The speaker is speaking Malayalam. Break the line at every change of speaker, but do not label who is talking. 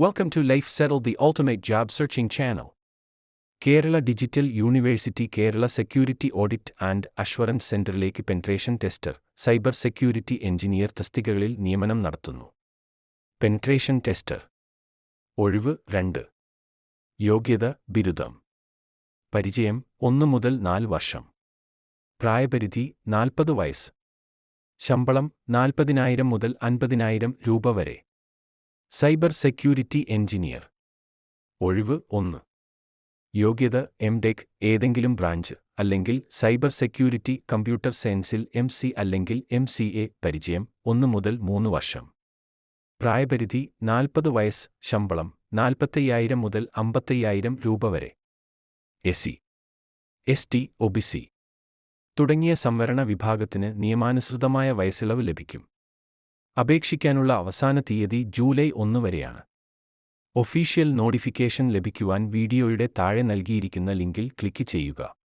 Welcome to Life Settled, the ultimate job searching channel. Kerala digital university Kerala security audit and assurance സെന്ററിലേക്ക് penetration tester cyber security engineer തസ്തികകളിൽ നിയമനം നടത്തുന്നു. പെൻട്രേഷൻ ടെസ്റ്റർ ഒഴിവ് രണ്ട്. യോഗ്യത ബിരുദം. പരിചയം ഒന്ന് മുതൽ നാല് വർഷം. പ്രായപരിധി നാൽപ്പത് വയസ്സ്. ശമ്പളം നാൽപ്പതിനായിരം മുതൽ അൻപതിനായിരം രൂപ വരെ. സൈബർ സെക്യൂരിറ്റി എഞ്ചിനീയർ ഒഴിവ് ഒന്ന്. യോഗ്യത എം ടെക് ഏതെങ്കിലും ബ്രാഞ്ച് അല്ലെങ്കിൽ സൈബർ സെക്യൂരിറ്റി കമ്പ്യൂട്ടർ സയൻസിൽ എം സി അല്ലെങ്കിൽ എം സി എ പരിചയം ഒന്ന് മുതൽ മൂന്ന് വർഷം. പ്രായപരിധി നാൽപ്പത് വയസ്സ് ശമ്പളം നാൽപ്പത്തയ്യായിരം മുതൽ അമ്പത്തയ്യായിരം രൂപ വരെ. S C S T O B C തുടങ്ങിയ സംവരണ വിഭാഗത്തിന് നിയമാനുസൃതമായ വയസ്സിളവ് ലഭിക്കും. അപേക്ഷിക്കാനുള്ള അവസാന തീയതി ജൂലൈ ഒന്ന് വരെയാണ്. ഒഫീഷ്യൽ നോട്ടിഫിക്കേഷൻ ലഭിക്കുവാൻ വീഡിയോയുടെ താഴെ നൽകിയിരിക്കുന്ന ലിങ്കിൽ ക്ലിക്ക് ചെയ്യുക.